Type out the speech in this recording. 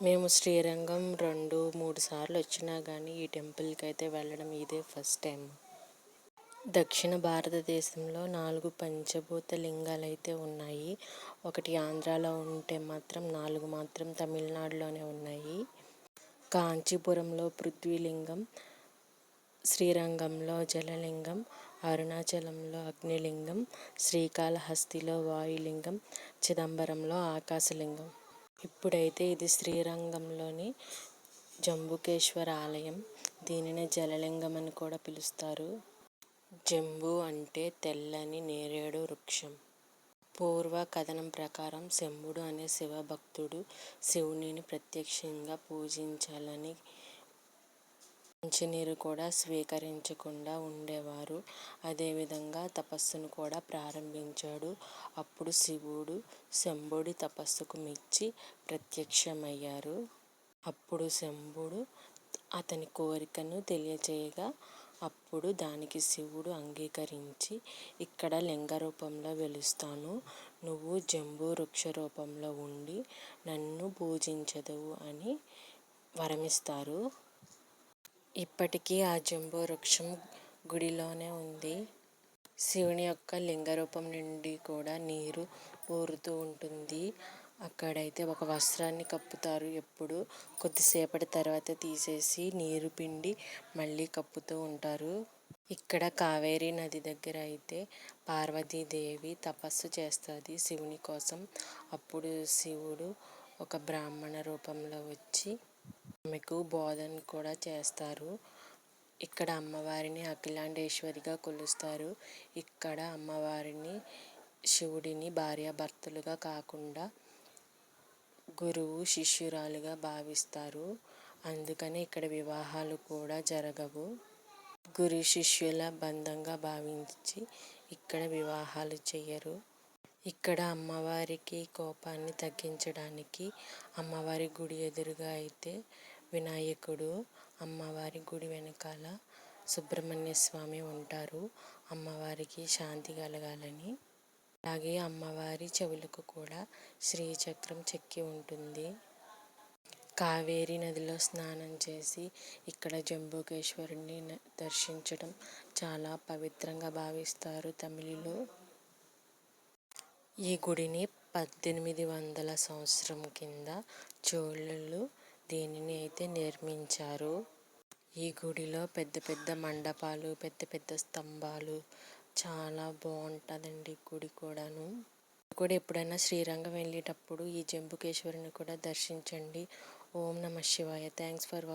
మేము శ్రీరంగం రెండు మూడు సార్లు వచ్చినా కానీ ఈ టెంపుల్కి అయితే వెళ్ళడం ఇదే ఫస్ట్ టైం దక్షిణ భారతదేశంలో నాలుగు పంచభూత లింగాలు అయితే ఉన్నాయి. ఒకటి ఆంధ్రాలో ఉంటే మాత్రం నాలుగు మాత్రం తమిళనాడులోనే ఉన్నాయి. కాంచీపురంలో పృథ్వీలింగం శ్రీరంగంలో జలలింగం అరుణాచలంలో అగ్నిలింగం శ్రీకాళహస్తిలో వాయులింగం చిదంబరంలో ఆకాశలింగం. ఇప్పుడైతే ఇది శ్రీరంగంలోని జంబుకేశ్వర ఆలయం. దీనిని జలలింగం అని కూడా పిలుస్తారు. జంబు అంటే తెల్లని నేరేడు వృక్షం. పూర్వ కథనం ప్రకారం శంభుడు అనే శివభక్తుడు శివునిని ప్రత్యక్షంగా పూజించాలని మంచినీరు కూడా స్వీకరించకుండా ఉండేవారు. అదేవిధంగా తపస్సును కూడా ప్రారంభించాడు. అప్పుడు శివుడు శంభుడి తపస్సుకు మెచ్చి ప్రత్యక్షమయ్యారు. అప్పుడు శంభుడు అతని కోరికను తెలియచేయగా అప్పుడు దానికి శివుడు అంగీకరించి ఇక్కడ లింగ రూపంలో వెలుస్తాను. నువ్వు జంబు వృక్ష రూపంలో ఉండి నన్ను పూజించదవు అని వరమిస్తారు. ఇప్పటికీ ఆ జంబు వృక్షం గుడిలోనే ఉంది. శివుని యొక్క లింగ రూపం నుండి కూడా నీరు ఊరుతూ ఉంటుంది. అక్కడైతే ఒక వస్త్రాన్ని కప్పుతారు. ఎప్పుడు? కొద్దిసేపటి తర్వాత తీసేసి నీరు పిండి మళ్ళీ కప్పుతూ ఉంటారు. ఇక్కడ కావేరీ నది దగ్గర అయితే పార్వతీదేవి తపస్సు చేస్తుంది శివుని కోసం. అప్పుడు శివుడు ఒక బ్రాహ్మణ రూపంలో వచ్చి ఆమెకు బోధన కూడా చేస్తారు. ఇక్కడ అమ్మవారిని అఖిలాండేశ్వరిగా కొలుస్తారు. ఇక్కడ అమ్మవారిని శివుడిని భార్యాభర్తలుగా కాకుండా గురువు శిష్యురాలుగా భావిస్తారు. అందుకని ఇక్కడ వివాహాలు కూడా జరగవు. గురు శిష్యుల బంధంగా భావించి ఇక్కడ వివాహాలు చేయరు ఇక్కడ అమ్మవారికి కోపాన్ని తగ్గించడానికి అమ్మవారి గుడి ఎదురుగా అయితే వినాయకుడు అమ్మవారి గుడి వెనకాల సుబ్రహ్మణ్య స్వామి ఉంటారు. అమ్మవారికి శాంతి కలగాలని. అలాగే అమ్మవారి చెవులకు కూడా శ్రీచక్రం చెక్కి ఉంటుంది. కావేరి నదిలో స్నానం చేసి ఇక్కడ జంబుకేశ్వరుణ్ణి దర్శించడం చాలా పవిత్రంగా భావిస్తారు తమిళులు. ఈ గుడిని పద్దెనిమిది వందల సంవత్సరం కింద చోళులు దీనిని అయితే నిర్మించారు. ఈ గుడిలో పెద్ద పెద్ద మండపాలు పెద్ద పెద్ద స్తంభాలు చాలా బాగుంటుందండి గుడి కూడాను. కూడా ఎప్పుడైనా శ్రీరంగం వెళ్ళేటప్పుడు ఈ జంబుకేశ్వరుని కూడా దర్శించండి. ఓం నమ శివాయ. Thanks for